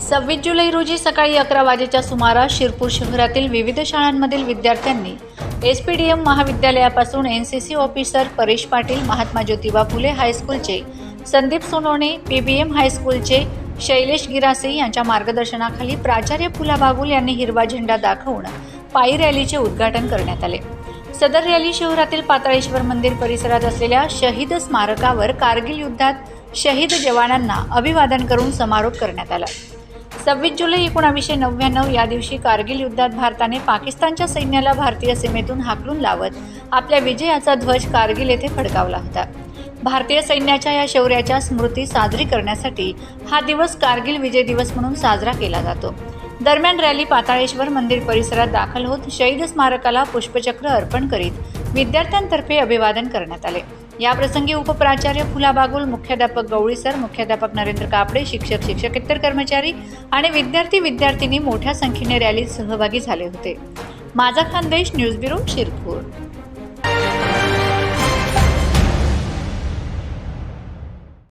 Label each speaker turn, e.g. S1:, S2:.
S1: सव्वीस जुलै रोजी सकाळी अकरा वाजेच्या सुमारास शिरपूर शहरातील विविध शाळांमधील विद्यार्थ्यांनी S P D M महाविद्यालयापासून N C C officer Paresh Patil Mahatma Jyotiba Phule हायस्कूलचे Sandeep Sonone P B M हायस्कूलचे Shailesh Girase यांच्या मार्गदर्शनाखाली प्राचार्य फुला बागुल यांनी हिरवा झेंडा दाखवून पायी रॅलीचे उद्घाटन करण्यात आले. सदर रॅली शहरातील पाताळेश्वर मंदिर परिसरात असलेल्या शहीद स्मारकावर कारगिल युद्धात शहीद जवानांना अभिवादन करून समारोप करण्यात आला. सव्वीस जुलै एकोणावीसशे नव्याण्णव या दिवशी कारगिल युद्धात भारताने पाकिस्तानच्या सैन्याला भारतीय सीमेतून हाकलून लावत आपल्या विजयाचा ध्वज कारगिल येथे फडकावला होता. भारतीय सैन्याच्या या शौर्याच्या स्मृती साजरी करण्यासाठी हा दिवस कारगिल विजय दिवस म्हणून साजरा केला जातो. दरम्यान रॅली पाताळेश्वर मंदिर परिसरात दाखल होत शहीद स्मारकाला पुष्पचक्र अर्पण करीत विद्यार्थ्यांतर्फे अभिवादन करण्यात आले. याप्रसंगी उपप्राचार्य फुला बागुल मुख्याध्यापक गवळी सर मुख्याध्यापक नरेंद्र कापडे शिक्षक शिक्षकेतर कर्मचारी आणि विद्यार्थी विद्यार्थिनी मोठ्या संख्येने रॅलीत सहभागी झाले होते. माझा खानदेश न्यूज ब्युरो शिरपूर.